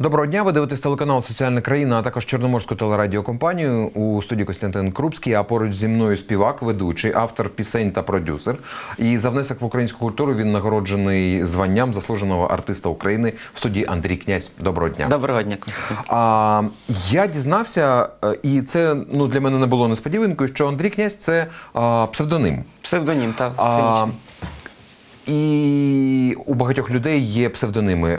Доброго дня. Ви дивитесь телеканал Соціальна країна, а також Чорноморську телерадіокомпанію у студії Костянтин Крупський. А поруч зі мною співак, ведучий, автор пісень та продюсер. І за внесок в українську культуру він нагороджений званням заслуженого артиста України в студії Андрій Князь. Доброго дня. Доброго дня. А, я дізнався, е, і це ну для мене не було несподіванкою, що Андрій Князь це а, псевдоним. Псевдонім, так, А. і у багатьох людей є псевдоними.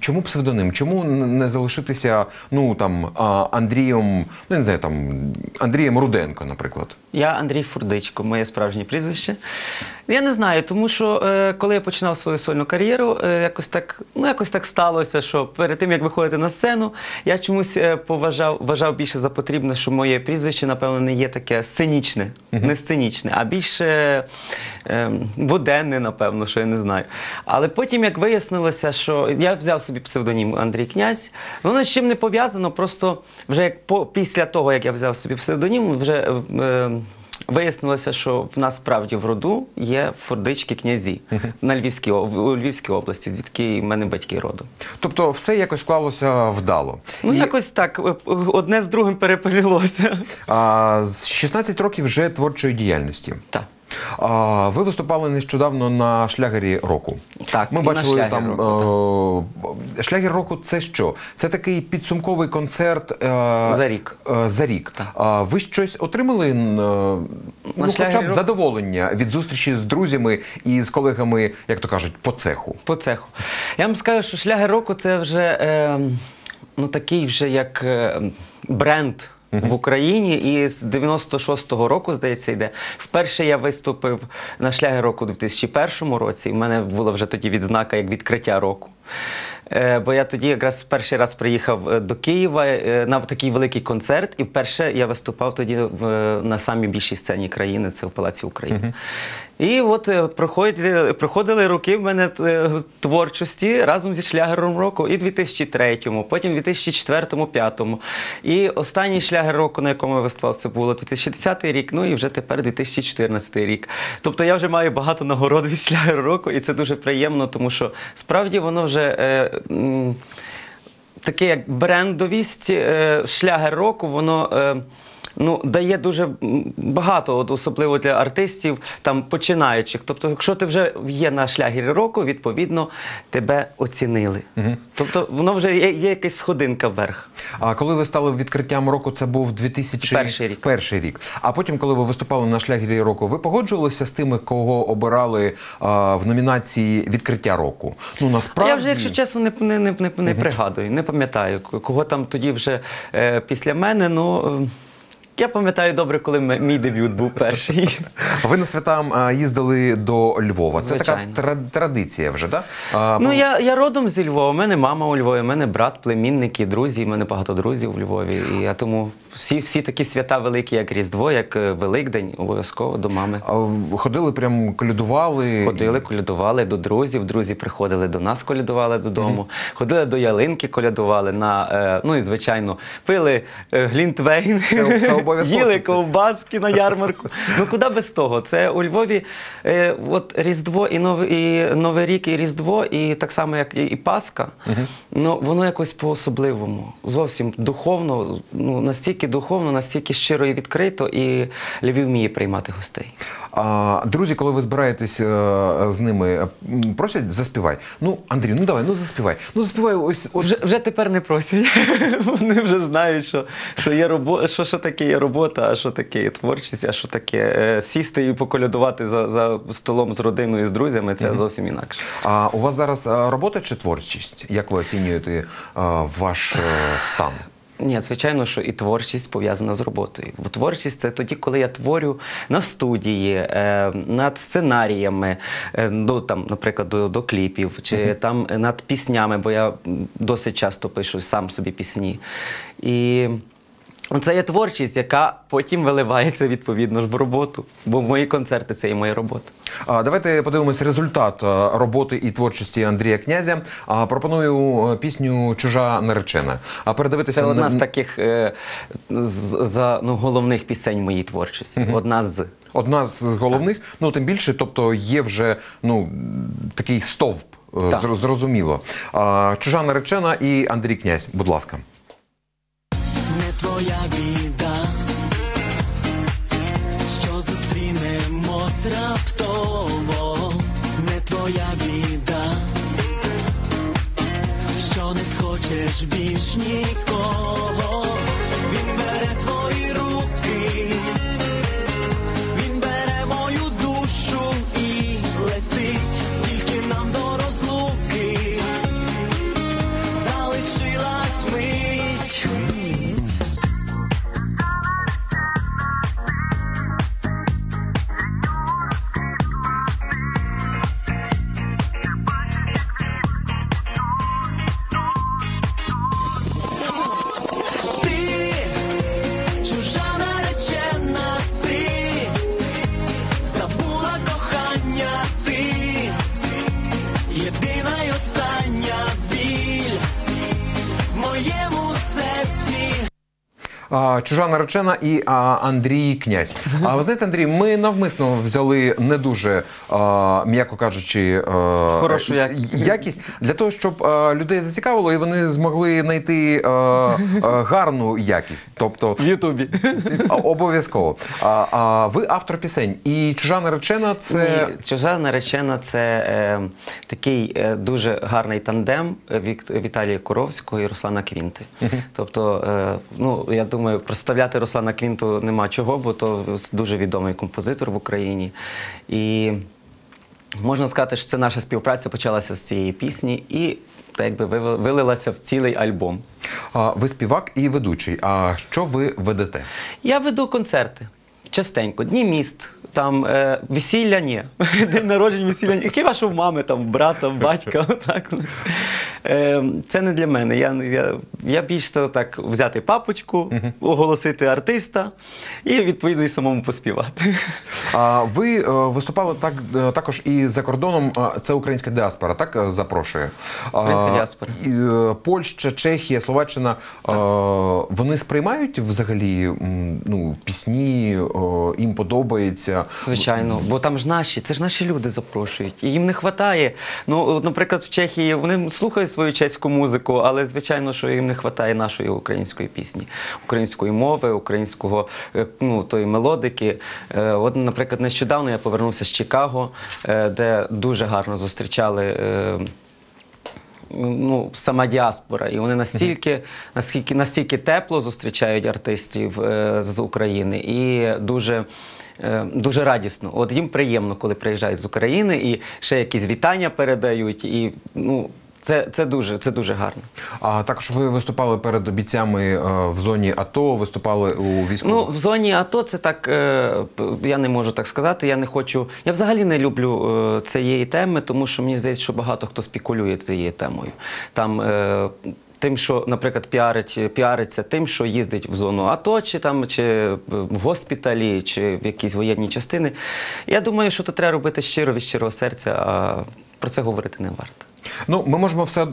Чому псевдоним? Чому не залишитися ну там Андрієм, ну не знаю, там Андрієм Руденко, наприклад? Я Андрій Фурдичко, моє справжнє прізвище. Я не знаю, тому що е, коли я починав свою сольну кар'єру, е, якось так, ну якось так сталося, що перед тим як виходити на сцену, я чомусь е, поважав, вважав більше за потрібне, що моє прізвище, напевно, не є таке сценічне, не сценічне, а більше е, буденне, напевно, що я не знаю. Але потім, як вияснилося, що я взяв собі псевдонім Андрій Князь, воно з чим не пов'язано, просто вже як по, після того, як я взяв собі псевдонім, вже. Е, Вияснилося, що в нас справді в роду є фордички князі на Львівській у Львівській області, звідки в мене батьки родом. Тобто, все якось склалося вдало. Ну І, якось так, е, одне з другим перепилілося. а, з 16 років вже творчої діяльності. Так. А, ви виступали нещодавно на шлягері року. Так, ми і на бачили там року», е, шлягер року. Це що? Це такий підсумковий концерт е, За рік. е, за рік. А ви щось отримали? е, ну, хоча б року»? задоволення від зустрічі з друзями і з колегами, як то кажуть, по цеху. По цеху. Я вам скажу, що шлягер року це вже е, ну, такий вже як бренд. В Україні і з 96-го року, здається, йде. Вперше я виступив на шляги року у 2001 році. в мене була вже тоді відзнака як відкриття року. Е, бо я тоді якраз перший раз приїхав е, до Києва е, на такий великий концерт, і вперше я виступав тоді на самій більшій сцені країни, це в Палаці України. І от е, проходили, проходили роки в мене е, творчості разом зі шлягером року і 2003-му, потім в 2004-2005. І останній шлягер року, на якому я виступав, це було 2010 рік, ну і вже тепер 2014 рік. Тобто я вже маю багато нагород від шлягеру року, і це дуже приємно, тому що справді воно вже. Е, таке як брендовість, е, шлягер року, воно. Е, Ну, дає дуже багато, от особливо для артистів, там починаючих. Тобто, якщо ти вже є на шлягері року, відповідно тебе оцінили. Тобто, воно вже є, є якась сходинка вверх. А коли ви стали відкриттям року, це був 2000... Перший рік. Перший рік. А потім, коли ви виступали на шлягері року, ви погоджувалися з тими, кого обирали а, в номінації відкриття року? Ну насправді я вже, якщо чесно, не, не, не, не, не пригадую, не пам'ятаю, кого там тоді вже е, після мене. Ну, е, я пам'ятаю добре, коли мій дебют був перший. ви на святам а, їздили до Львова. Це Звичайно. така тра- традиція вже, так? Да? Ну, я, я родом зі Львова. У мене мама у Львові, у мене брат, племінники, друзі. У мене багато друзів у Львові. І я тому всі, всі такі свята великі, як Різдво, як е, Великдень, обов'язково до мами. А в- ходили, прям колядували. Ходили, колядували до друзів. Друзі приходили до нас, колядували додому. Ходили до ялинки, колядували на е, ну і звичайно, пили е, глінтвейн, Це- це обов'язково. їли ковбаски на ярмарку. Ну куди без того? Це у Львові е, от Різдво і Новий, і Новий рік, і Різдво, і так само, як і, Пасха. Ну воно якось по-особливому. Зовсім духовно, ну настільки духовно, настільки щиро і відкрито, і Львів вміє приймати гостей. А, друзі, коли ви збираєтесь е, з ними, е, просять заспівай. Ну, Андрій, ну давай, ну заспівай. Ну заспівай ось ось. Вже, вже тепер не просять. Вони вже знають, що, що є робота, що, що таке є робота, а що таке творчість, а що таке е, сісти і поколядувати за, за столом з родиною, з друзями це зовсім інакше. А у вас зараз е, робота чи творчість? Як ви оцінюєте е, ваш стан? Ні, звичайно, що і творчість пов'язана з роботою. Бо творчість це тоді, коли я творю на студії, е, над сценаріями, е, ну, там, наприклад, до, до кліпів, чи там е, над піснями, бо я досить часто пишу сам собі пісні. І це є творчість, яка потім виливається відповідно ж в роботу. Бо мої концерти це і моя робота. А, Давайте подивимось результат е, роботи і творчості Андрія Князя. А, Пропоную е, пісню Чужа наречена. А передивитися Це одна з таких е, з, за, ну, головних пісень моєї творчості. Одна з. одна з головних. Ну тим більше, тобто є вже ну такий стовп е, Так. зрозуміло. А, Чужа наречена і Андрій Князь, будь ласка. Схочеш більш Чужа наречена і а, Андрій Князь. А ви знаєте, Андрій, ми навмисно взяли не дуже, а, м'яко кажучи, а, Хорошу якість. якість для того, щоб а, людей зацікавило і вони змогли знайти а, а, гарну якість. Тобто В Ютубі. обов'язково. А, а ви автор пісень. І чужа наречена це. Ні, чужа наречена це е, такий е, дуже гарний тандем Вік, Віталія Куровського і Руслана Квінти. Тобто, е, ну я думаю, представляти Руслана Квінту нема чого, бо то дуже відомий композитор в Україні. І можна сказати, що це наша співпраця почалася з цієї пісні і так якби вилилася в цілий альбом. А, ви співак і ведучий. А що ви ведете? Я веду концерти частенько, дні міст. Там е, весілля ні. День народження, весілля ні. Які ваші мами, там, брата, батька. Отак. Е, це не для мене. Я, я, я більш то так взяти папочку, оголосити артиста і відповідно і самому поспівати. А ви е, виступали так е, також і за кордоном. е, Це українська діаспора, так е, запрошує. А, Українська діаспора. і, е, Польща, Чехія, Словаччина. е, Вони сприймають взагалі м, ну, пісні, е, їм подобається. Звичайно, бо там ж наші, це ж наші люди запрошують. І їм не вистачає. Ну, наприклад, в Чехії вони слухають свою чеську музику, але звичайно, що їм не вистачає нашої української пісні, української мови, українського е, ну, тої мелодики. Е, От, наприклад, нещодавно я повернувся з Чикаго, е, де дуже гарно зустрічали. ну, сама діаспора. І вони настільки, наскільки, настільки тепло зустрічають артистів з України і дуже. Е, Дуже радісно. От їм приємно, коли приїжджають з України і ще якісь вітання передають. І ну, це, це, дуже, це дуже гарно. А також ви виступали перед бійцями е, в зоні АТО, виступали у військовому. Ну, в зоні АТО це так, е, я не можу так сказати. Я не хочу. Я взагалі не люблю цієї теми, тому що мені здається, що багато хто спекулює цією темою. Там. Тим, що, наприклад, піарить, піариться тим, що їздить в зону АТО, чи там, чи в госпіталі, чи в якісь воєнні частини. Я думаю, що це треба робити щиро від щирого серця, а про це говорити не варто. Ну, ми можемо все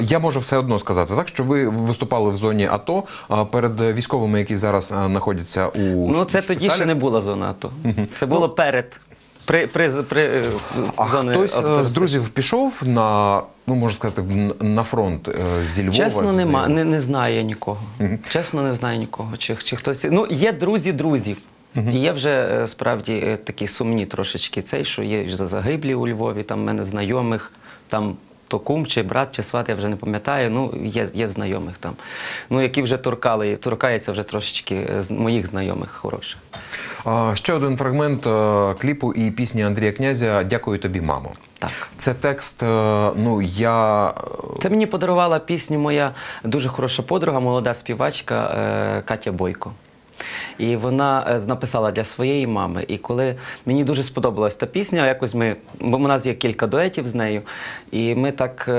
я можу все одно сказати, так що ви виступали в зоні АТО перед військовими, які зараз знаходяться у Ну, це ш- тоді ще не була зона АТО. Це було перед. При, при, при, е, А зони хтось е, з друзів пішов на ну можна сказати, на фронт е, зі Львова. Чесно, з- нема, не, не знаю я нікого. Чесно, не знаю нікого. Чи, чи хтось. Ну, є друзі друзів. І є вже справді такі сумні трошечки цей, що є загиблі у Львові, там в мене знайомих, там то кум чи брат, чи сват, я вже не пам'ятаю. Ну, є, є знайомих там. Ну, які вже торкали, торкається вже трошечки е, з моїх знайомих хороших. Ще один фрагмент е, кліпу і пісні Андрія Князя Дякую тобі, мамо. Так. Це текст. е, Ну я Це мені подарувала пісню моя дуже хороша подруга, молода співачка Катя Бойко. І вона е, написала для своєї мами. І коли мені дуже сподобалась та пісня, якось ми, бо у нас є кілька дуетів з нею, і ми так.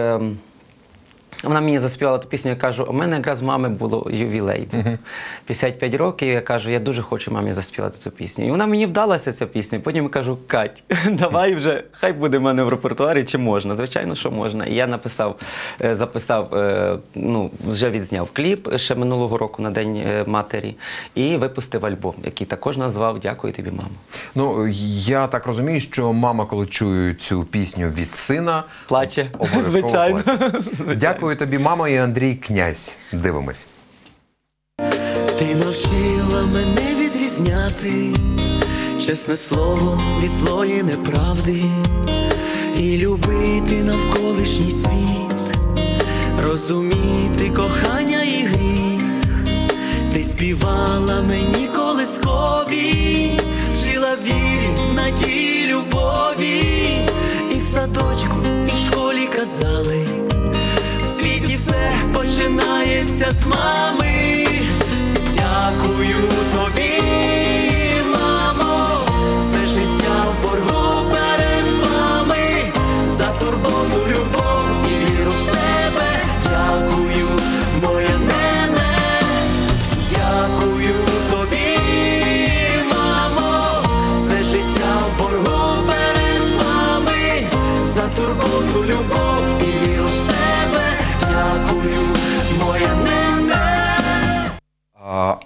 Вона мені заспівала ту пісню, я кажу, у мене якраз мами було ювілей. 55 років, я кажу, я дуже хочу мамі заспівати цю пісню. І вона мені вдалася ця пісня. Потім я кажу, Кать, давай вже, хай буде в мене в репертуарі, чи можна. Звичайно, що можна. І я написав, е, записав, е, ну, вже відзняв кліп ще минулого року на День е, матері, і випустив альбом, який також назвав Дякую тобі, мамо. Ну я так розумію, що мама, коли чує цю пісню від сина, Плаче, звичайно. плаче. Дякую тобі, мама, і Андрій Князь. Дивимось. Ти навчила мене відрізняти чесне слово від злої неправди і любити навколишній світ, розуміти кохання і гріх. Ти співала мені колискові, вчила вірі, надії, любові, і в садочку, і в школі казали. Все починається з мами. Дякую тобі,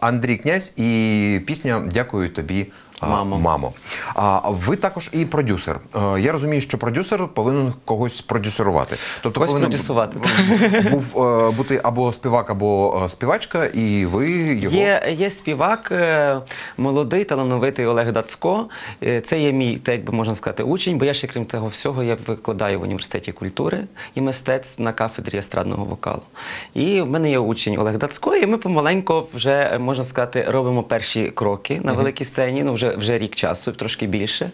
Андрій Князь і пісня Дякую тобі, Мамо. мамо. А ви також і продюсер. Я розумію, що продюсер повинен когось продюсерувати. Тобто Когось повинен продюсувати. був е, бути або співак, або е, співачка, і ви його Є, є співак, е, молодий, талановитий Олег Дацько. Е, Це є мій, так би можна сказати, учень, бо я ще крім того всього, я викладаю в університеті культури і мистецтв на кафедрі естрадного вокалу. І в мене є учень Олег Дацько, і ми помаленько вже, е, можна сказати, робимо перші кроки на великій сцені, ну вже, вже рік часу, трошки більше.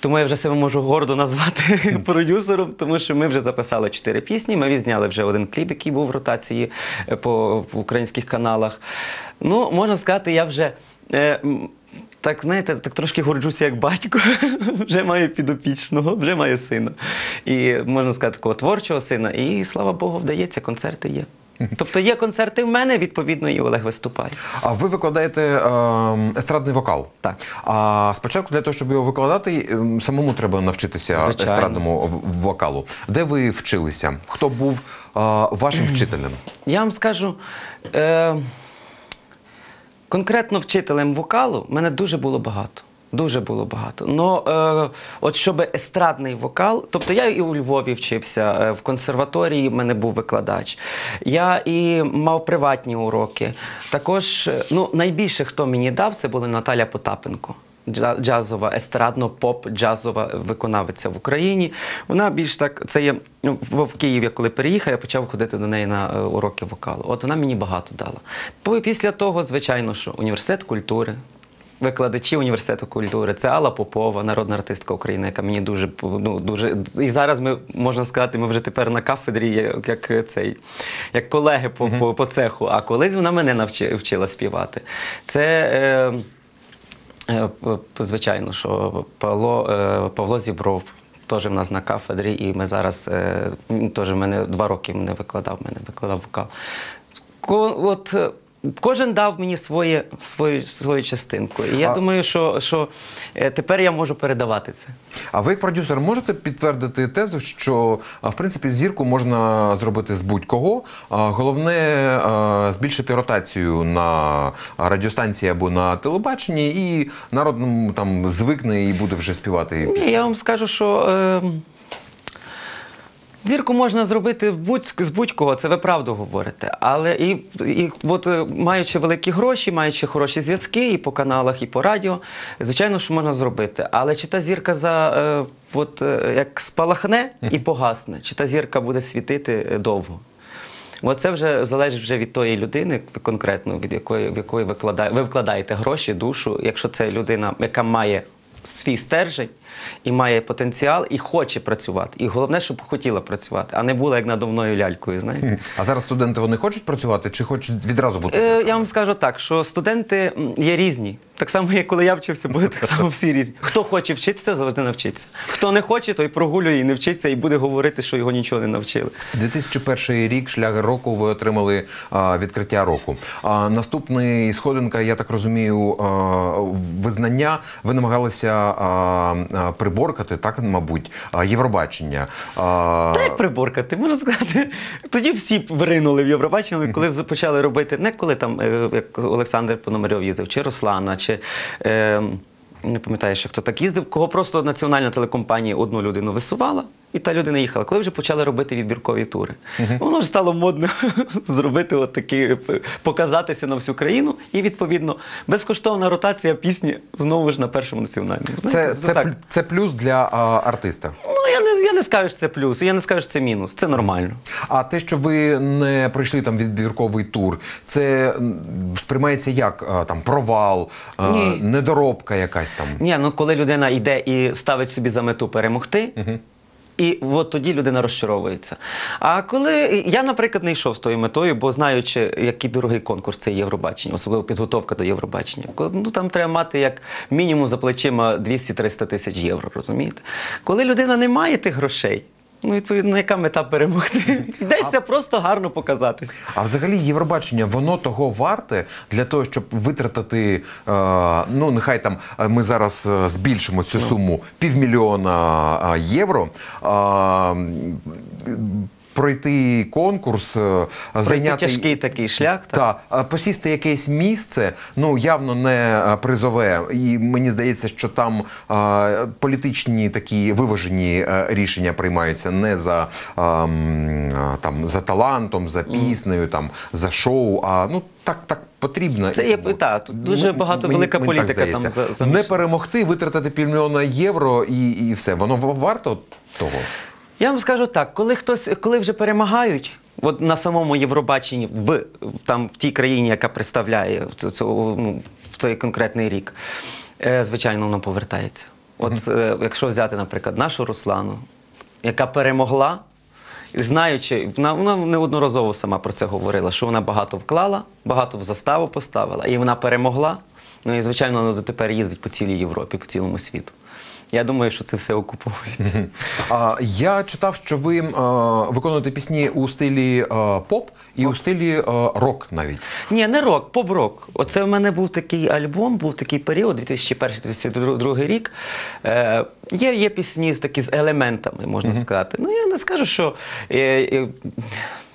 Тому я вже себе можу гордо назвати продюсером, тому що ми вже записали чотири пісні. Ми відзняли вже один кліп, який був в ротації по, по українських каналах. Ну, можна сказати, я вже. Е, так, знаєте, так трошки горджуся як батько. вже маю підопічного, вже маю сина. І можна сказати, такого творчого сина. І слава Богу, вдається, концерти є. Тобто є концерти в мене, відповідно, і Олег виступає. А ви викладаєте е, естрадний вокал? Так. А спочатку для того, щоб його викладати, ем, самому треба навчитися Звичайно. естрадному вокалу. Де ви вчилися? Хто був е, вашим вчителем? Я вам скажу, е, конкретно вчителем вокалу мене дуже було багато. Дуже було багато. Ну е, от щоб естрадний вокал, тобто я і у Львові вчився, е, в консерваторії в мене був викладач. Я і мав приватні уроки. Також, е, ну, найбільше, хто мені дав, це була Наталя Потапенко. Джа- Джазова, естрадно-поп, джазова виконавиця в Україні. Вона більш так, це є ну, в я коли переїхав, я почав ходити до неї на е, уроки вокалу. От вона мені багато дала. Після того, звичайно, що університет культури. Викладачі університету культури це Алла Попова, народна артистка України, яка мені дуже ну, дуже і зараз ми можна сказати, ми вже тепер на кафедрі, як, як цей як колеги по, по, по цеху. А колись вона мене навчи, вчила співати. Це е, е, звичайно, що Павло, е, Павло Зібров. Теж в нас на кафедрі, і ми зараз е, теж мене два роки не викладав, мене викладав вокал. От, е, кожен дав мені своє, свою, свою частинку. І я А- думаю, що, що е, тепер я можу передавати це. А ви, як продюсер, можете підтвердити тезу, що в принципі зірку можна зробити з будь-кого. Головне збільшити ротацію на радіостанції або на телебаченні, і народ там звикне і буде вже співати. Ні, я вам скажу, що е, зірку можна зробити будь, з будь-кого, це ви правду говорите. Але і, і от, е, маючи великі гроші, маючи хороші зв'язки і по каналах, і по радіо, звичайно, що можна зробити. Але чи та зірка за е, от, е, як спалахне і погасне, чи та зірка буде світити е, довго? От це вже залежить вже від тої людини, конкретно від якої, в якої ви, вкладає, ви вкладаєте гроші, душу. Якщо це людина, яка має свій стержень і має потенціал, і хоче працювати. І головне, щоб хотіла працювати, а не була як надувною лялькою. Знаєте? А зараз студенти вони хочуть працювати чи хочуть відразу бути? Е, я вам скажу так, що студенти є різні. Так само, як коли я вчився, були так само всі різні. Хто хоче вчитися, завжди навчиться. Хто не хоче, той прогулює і не вчиться, і буде говорити, що його нічого не навчили. 2001 рік шлягер року ви отримали а, відкриття року. А наступний сходинка, я так розумію, а, визнання. Ви намагалися а, приборкати, так мабуть, Євробачення. Так як приборкати, можна сказати. Тоді всі виринули в Євробачення, коли почали робити, не коли там, е, як Олександр Пономарьов їздив, чи Руслана, чи. Е, не пам'ятаю, що хто так їздив, кого просто національна телекомпанія одну людину висувала, і та людина їхала. Коли вже почали робити відбіркові тури, воно ж стало модно зробити от такі, показатися на всю країну, і відповідно безкоштовна ротація пісні знову ж на першому національному. Це, Знаєте, це, так. це плюс для а, артиста. Ну я не я не скажу, що це плюс, я не скажу, що це мінус. Це нормально. А те, що ви не пройшли там відбірковий тур, це сприймається як а, там провал, а, Ні. недоробка якась там. Ні, ну коли людина йде і ставить собі за мету перемогти. І от тоді людина розчаровується. А коли я, наприклад, не йшов з тою метою, бо знаючи, який дорогий конкурс це Євробачення, особливо підготовка до Євробачення. Ну там треба мати як мінімум за плечима 200-300 тисяч євро, розумієте? Коли людина не має тих грошей, ну відповідно, яка мета перемогти? Йдеться просто гарно показати. А взагалі Євробачення, воно того варте для того, щоб витратити, е, ну нехай там е, ми зараз е, збільшимо Ну. цю суму півмільйона е, євро. е, Пройти конкурс, е, Пройти зайняти тяжкий такий шлях. Так? та посісти якесь місце, ну явно не е, призове. І мені здається, що там е, політичні такі виважені рішення приймаються не за, е, м, е, там, за талантом, за піснею, там, за шоу, а ну так, так потрібно. Це є, та, тут дуже багато мені- велика мені політика там за- Не перемогти, витратити півмільйона євро і, і все. Воно варто того. Я вам скажу так, коли хтось, коли вже перемагають, от на самому Євробаченні, в, там, в тій країні, яка представляє цю, ну, в той конкретний рік, е, звичайно, воно повертається. От е, якщо взяти, наприклад, нашу Руслану, яка перемогла, знаючи, вона, вона неодноразово сама про це говорила, що вона багато вклала, багато в заставу поставила, і вона перемогла. Ну і звичайно, вона дотепер їздить по цілій Європі, по цілому світу. Я думаю, що це все окуповується. А, я читав, що ви е, виконуєте пісні у стилі е, поп і у стилі е, рок навіть. Ні, не рок, поп-рок. Оце в мене був такий альбом, був такий період, 2001-2002 рік. Е, є, є пісні такі з елементами, можна сказати. Ну, я не скажу, що. Е, е,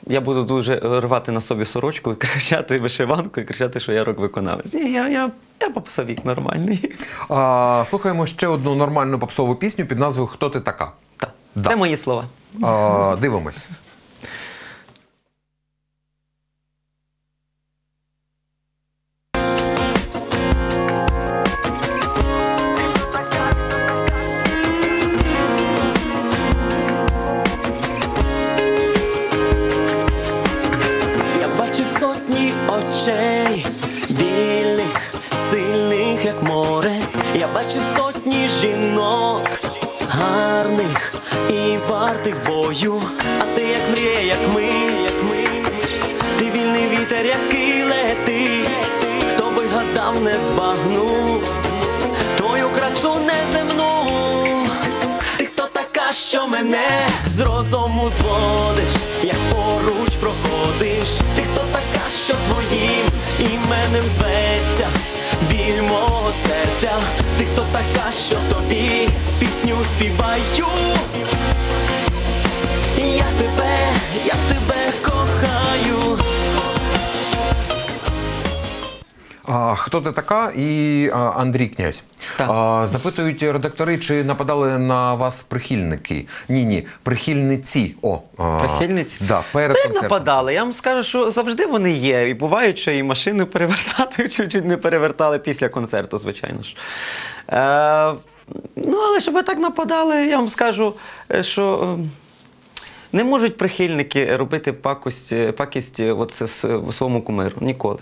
я буду дуже рвати на собі сорочку і кричати вишиванку і кричати, що я рок-виконавець. Ні, я, я, я попсовік нормальний. А, слухаємо ще одну нормальну попсову пісню під назвою Хто ти така? Так. Да. Це мої слова. А, дивимось. Співаю. Я тебе, я тебе кохаю. А, хто ти така? І а, Андрій Князь. Так. А, запитують редактори, чи нападали на вас прихильники. Ні, ні, прихильниці. О, а, Прихильниці? Да, перед Та як нападали? Я вам скажу, що завжди вони є. І бувають, що і машини перевертати, чуть-чуть не перевертали після концерту, звичайно ж. Е, ну, але щоб так нападали, я вам скажу, е, що. е, Не можуть прихильники робити пакость, пакість от своєму кумиру ніколи.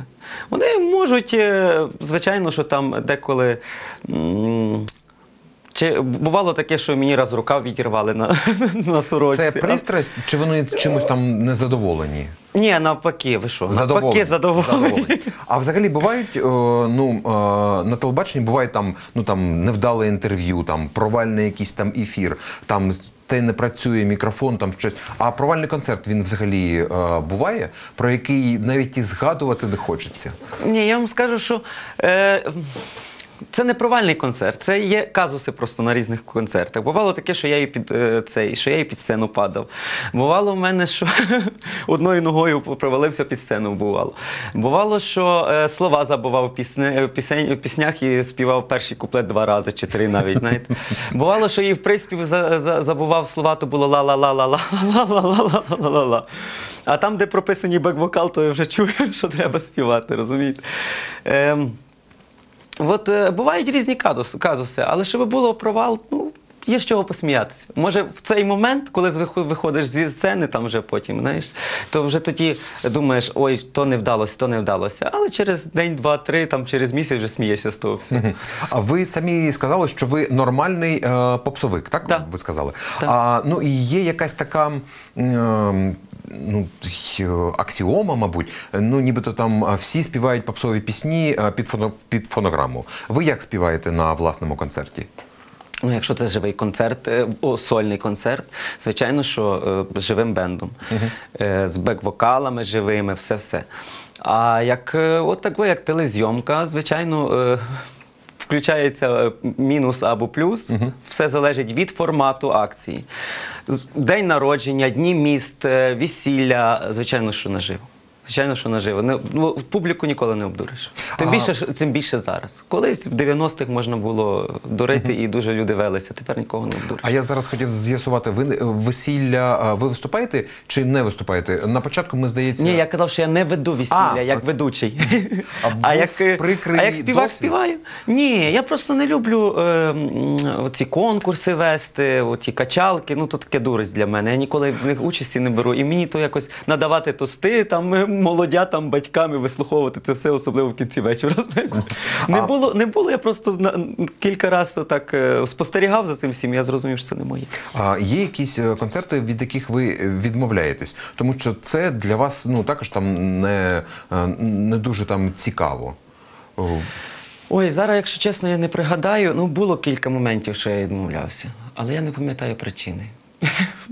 Вони можуть, е, звичайно, що там деколи. Чи бувало таке, що мені раз рукав відірвали на, на сорочці. Це пристрасть, чи вони чимось там незадоволені? Ні, навпаки, ви що? Задоволені. Навпаки, задоволені. А взагалі бувають, е, ну, е, на телебаченні буває там, ну, там невдале інтерв'ю, там, провальний якийсь там ефір, там те не працює мікрофон, там щось. А провальний концерт він взагалі е, буває, про який навіть і згадувати не хочеться. Ні, я вам скажу, що е, Це не провальний концерт, це є казуси просто на різних концертах. Бувало таке, що я і під е, цей, що я і під сцену падав. Бувало в мене, що одною ногою провалився під сцену. Бувало. Бувало, що е, слова забував в пісне, пісень, в піснях і співав перший куплет два рази чи три навіть. Знаєте. Бувало, що і в приспів за, за, забував слова, то було ла-ла-ла-ла-ла-ла-ла-ла-ла-ла-ла. А там, де прописаний бек-вокал, то я вже чую, що треба співати, розумієте? Ем, От е, бувають різні казуси, але щоб було провал, ну. Є з чого посміятися. Може, в цей момент, коли виходиш зі сцени, там вже потім, знаєш, то вже тоді думаєш, ой, то не вдалося, то не вдалося. Але через день, два, три, там через місяць вже смієшся з того всього. А ви самі сказали, що ви нормальний е, попсовик, так? Так. Ви сказали. Так. А, ну і є якась така. е, Ну, аксіома, мабуть, ну нібито там е, всі співають попсові пісні е, під фонограму. Ви як співаєте на власному концерті? Ну, якщо це живий концерт, е, о, сольний концерт, звичайно, що е, з живим бендом, е, з бек-вокалами живими, все-все. А як е, от тако, як телезйомка, звичайно. е, Включається е, мінус або плюс, все залежить від формату акції. День народження, дні міст, е, весілля, звичайно, що наживо. Звичайно, що наживо. Не, ну, публіку ніколи не обдуриш. Тим А- більше, тим більше зараз. Колись в 90-х можна було дурити і дуже люди велися. Тепер нікого не обдуриш. А я зараз хотів з'ясувати, ви весілля, ви виступаєте чи не виступаєте? На початку ми здається. Ні, я казав, що я не веду весілля А, як от. ведучий. А був як, е, а як співак досвід? співаю? Ні, я просто не люблю е, оці конкурси вести, оці качалки. Ну то таке дурість для мене. Я ніколи в них участі не беру. І мені то якось надавати тости там е, молодятам, батькам і вислуховувати це все, особливо в кінці вечора. Не було, не було. Я просто кілька разів так е, спостерігав за тим всім. Я зрозумів, що це не моє. А є якісь е, концерти, від яких ви е, відмовляєтесь? Тому що це для вас ну також там не, не дуже там цікаво. Ой, зараз, якщо чесно, я не пригадаю. Ну, було кілька моментів, що я відмовлявся, але я не пам'ятаю причини.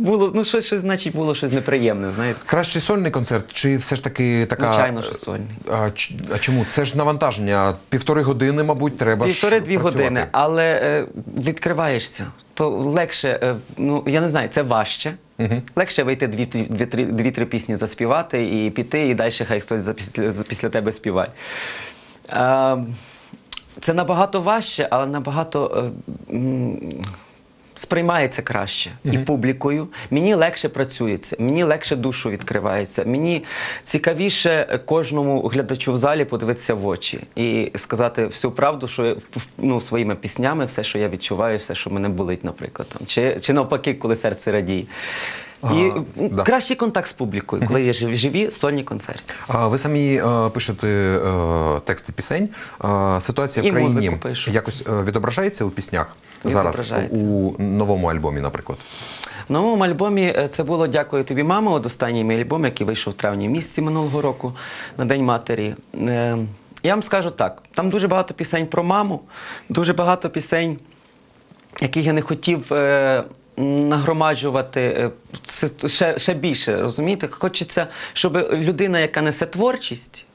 Було, ну, щось, щось, значить, було щось неприємне, знаєте. Кращий сольний концерт, чи все ж таки така. Звичайно, що сольний. А, а чому? Це ж навантаження. Півтори години, мабуть, треба. Півтори-дві години, але е, відкриваєшся. То легше, е, ну я не знаю, це важче. Легше вийти дві-три дві, дві-три пісні заспівати і піти, і далі хай хтось після, після тебе співає. Е, це набагато важче, але набагато. Е, Сприймається краще і публікою. Мені легше працюється, мені легше душу відкривається. Мені цікавіше кожному глядачу в залі подивитися в очі і сказати всю правду, що ну, своїми піснями, все, що я відчуваю, все, що мене болить, наприклад, там чи, чи навпаки, коли серце радіє. І да. кращий контакт з публікою, коли є живі, живі сольні концерти. А ви самі е, пишете е, тексти пісень. Е, ситуація І в країні пишу. якось е, відображається у піснях зараз у новому альбомі, наприклад. В новому альбомі е, це було Дякую тобі, мамо. От останній мій альбом, який вийшов в травні місяці минулого року на День матері. Е, Я вам скажу так: там дуже багато пісень про маму, дуже багато пісень, яких я не хотів. е, Нагромаджувати е, ще, ще більше, розумієте? Хочеться, щоб людина, яка несе творчість,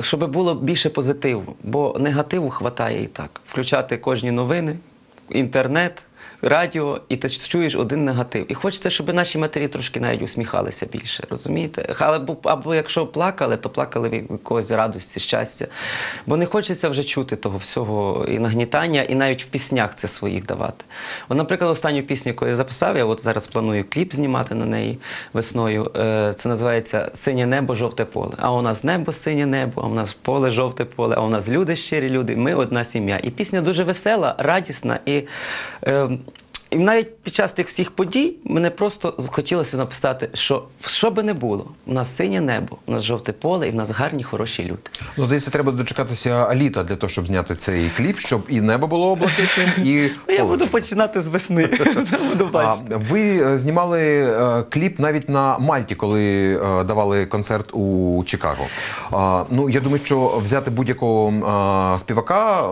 щоб було більше позитиву, бо негативу хватає і так. Включати кожні новини, інтернет, радіо, і ти чуєш один негатив. І хочеться, щоб наші матері трошки навіть усміхалися більше, розумієте? Або, або якщо плакали, то плакали від якогось радості, щастя. Бо не хочеться вже чути того всього і нагнітання, і навіть в піснях це своїх давати. От, наприклад, останню пісню, яку я записав, я от зараз планую кліп знімати на неї весною. Е, Це називається Синє небо, жовте поле. А у нас небо синє небо, а у нас поле, жовте поле, а у нас люди щирі люди. Ми одна сім'я. І пісня дуже весела, радісна. І, е, і навіть під час тих всіх подій мене просто хотілося написати, що що би не було, у нас синє небо, у нас жовте поле, і в нас гарні, хороші люди. Ну, здається, треба дочекатися літа для того, щоб зняти цей кліп, щоб і небо було блакитним, і Ну, я буду починати з весни. буду бачити. ви е, знімали е, кліп навіть на Мальті, коли е, давали концерт у Чикаго. Ну я думаю, що взяти будь-якого співака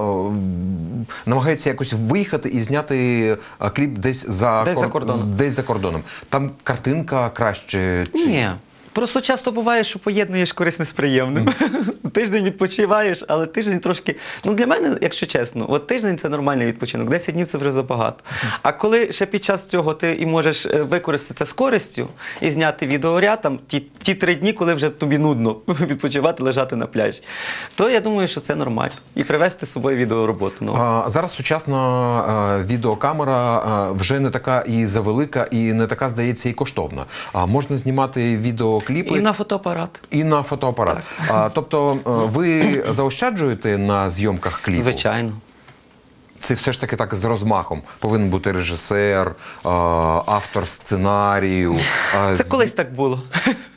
намагаються якось виїхати і зняти кліп десь за Десь за кордоном. Десь за кордоном. Там картинка краще. Чи... Ні. Просто часто буває, що поєднуєш корисне з приємним. тиждень відпочиваєш, але тиждень трошки. Ну для мене, якщо чесно, от тиждень це нормальний відпочинок, 10 днів це вже забагато. А коли ще під час цього ти і можеш е, використати це з користю і зняти відеоряд там ті, ті три дні, коли вже тобі нудно відпочивати, лежати на пляжі, то я думаю, що це нормально. І привезти з собою відеороботу. нову. А, зараз сучасна е, відеокамера е, вже не така і завелика, і не така, здається, і коштовна. А можна знімати відеокліпи І на фотоапарат. і на фотоапарат. А, тобто, е, ви заощаджуєте на зйомках кліпу? Звичайно. Це все ж таки так з розмахом. Повинен бути режисер, е, автор сценарію. е, Це з- колись так було.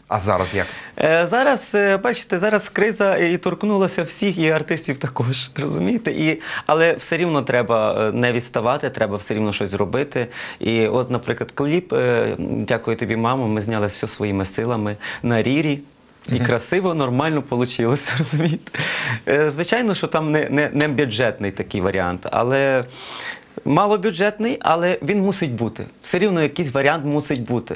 А зараз як? Е, Зараз, е, бачите, зараз криза і торкнулася всіх, і артистів також. Розумієте? І, але все рівно треба е, не відставати, треба все рівно щось зробити. І от, наприклад, кліп, дякую тобі, мамо, ми зняли все своїми силами на рірі. І красиво, нормально вийшло, розумієте? Звичайно, що там не, не, не бюджетний такий варіант, але малобюджетний, але він мусить бути. Все рівно якийсь варіант мусить бути.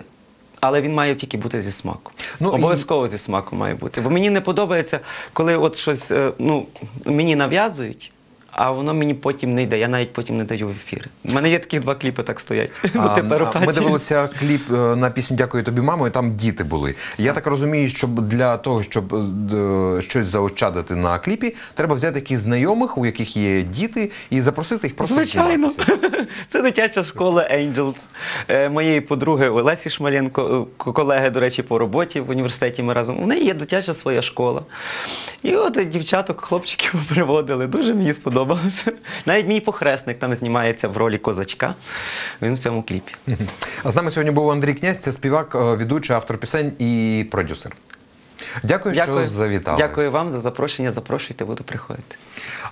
Але він має тільки бути зі смаком. Ну, Обов'язково Обов'язково зі смаком має бути. Бо мені не подобається, коли от щось е, ну, мені нав'язують, а воно мені потім не йде. Я навіть потім не даю в ефір. У мене є таких два кліпи, так стоять. А, тепер у хаті. Ми дивилися кліп е, на пісню Дякую тобі, мамо, і там діти були. Я так розумію, що для того, щоб е, щось заощадити на кліпі, треба взяти якихось знайомих, у яких є діти, і запросити їх просто Звичайно, зніматися. це дитяча школа Angels е, моєї подруги Олесі Шмаленко, е, колеги, до речі, по роботі в університеті. Ми разом. У неї є дитяча своя школа. І от е, дівчаток, хлопчиків приводили. Дуже мені сподобалося. Навіть мій похресник там знімається в ролі козачка. Він в цьому кліпі. А з нами сьогодні був Андрій Князь, це співак, е, ведучий, автор пісень і продюсер. Дякую, що завітали. Дякую вам за запрошення. Запрошуйте, буду приходити.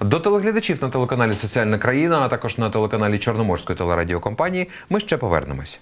До телеглядачів на телеканалі Соціальна країна, а також на телеканалі Чорноморської телерадіокомпанії. Ми ще повернемось.